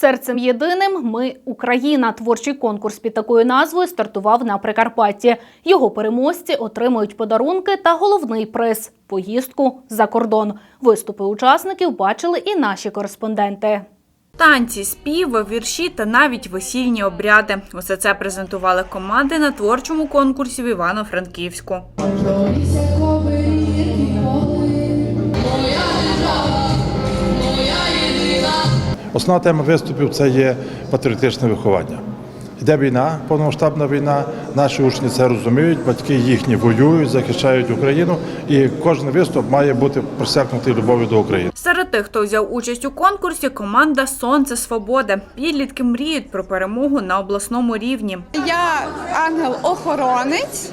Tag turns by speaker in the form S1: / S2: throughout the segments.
S1: Серцем єдиним ми Україна. Творчий конкурс під такою назвою стартував на Прикарпатті. Його переможці отримують подарунки та головний приз поїздку за кордон. Виступи учасників бачили і наші кореспонденти.
S2: Танці, співи, вірші та навіть весільні обряди. Усе це презентували команди на творчому конкурсі в Івано-Франківську.
S3: Основна тема виступів це є патріотичне виховання. Йде війна, повномасштабна війна. Наші учні це розуміють, батьки їхні воюють, захищають Україну, і кожен виступ має бути просякнутий любов'ю до України.
S2: Серед тих, хто взяв участь у конкурсі, команда Сонце Свободи. Підлітки мріють про перемогу на обласному рівні.
S4: Я ангел-охоронець,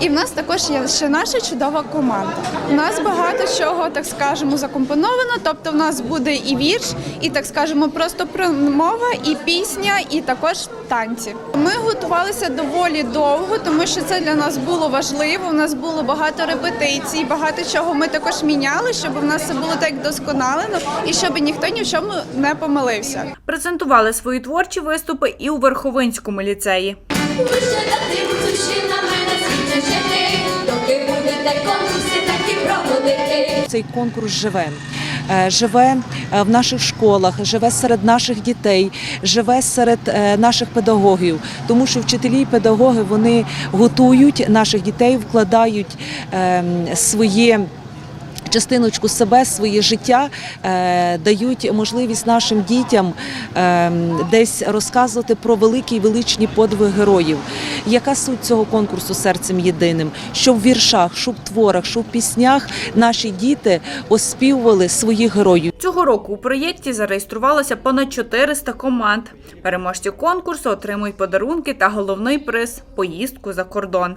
S4: і в нас також є ще наша чудова команда. У нас багато чого, так скажемо, закомпоновано. Тобто, в нас буде і вірш, і так скажемо, просто промова, і пісня, і також танці. Ми готувалися доволі довго, тому що це для нас було важливо. У нас було багато репетицій, багато чого ми також міняли, щоб в нас все було так досконалено і щоб ніхто ні в чому не помилився.
S2: Презентували свої творчі виступи і у Верховинському ліцеї.
S5: Цей конкурс живе. Е, Живе е, в наших школах, живе серед наших дітей, живе серед е, наших педагогів, тому що вчителі і педагоги вони готують наших дітей, вкладають ем, своє. Частиночку себе, своє життя е, дають можливість нашим дітям е, десь розказувати про великі і величні подвиги героїв. Яка суть цього конкурсу серцем єдиним? Що в віршах, що в творах, що в піснях наші діти оспівували своїх героїв.
S2: Цього року у проєкті зареєструвалося понад 400 команд. Переможці конкурсу отримують подарунки та головний приз поїздку за кордон.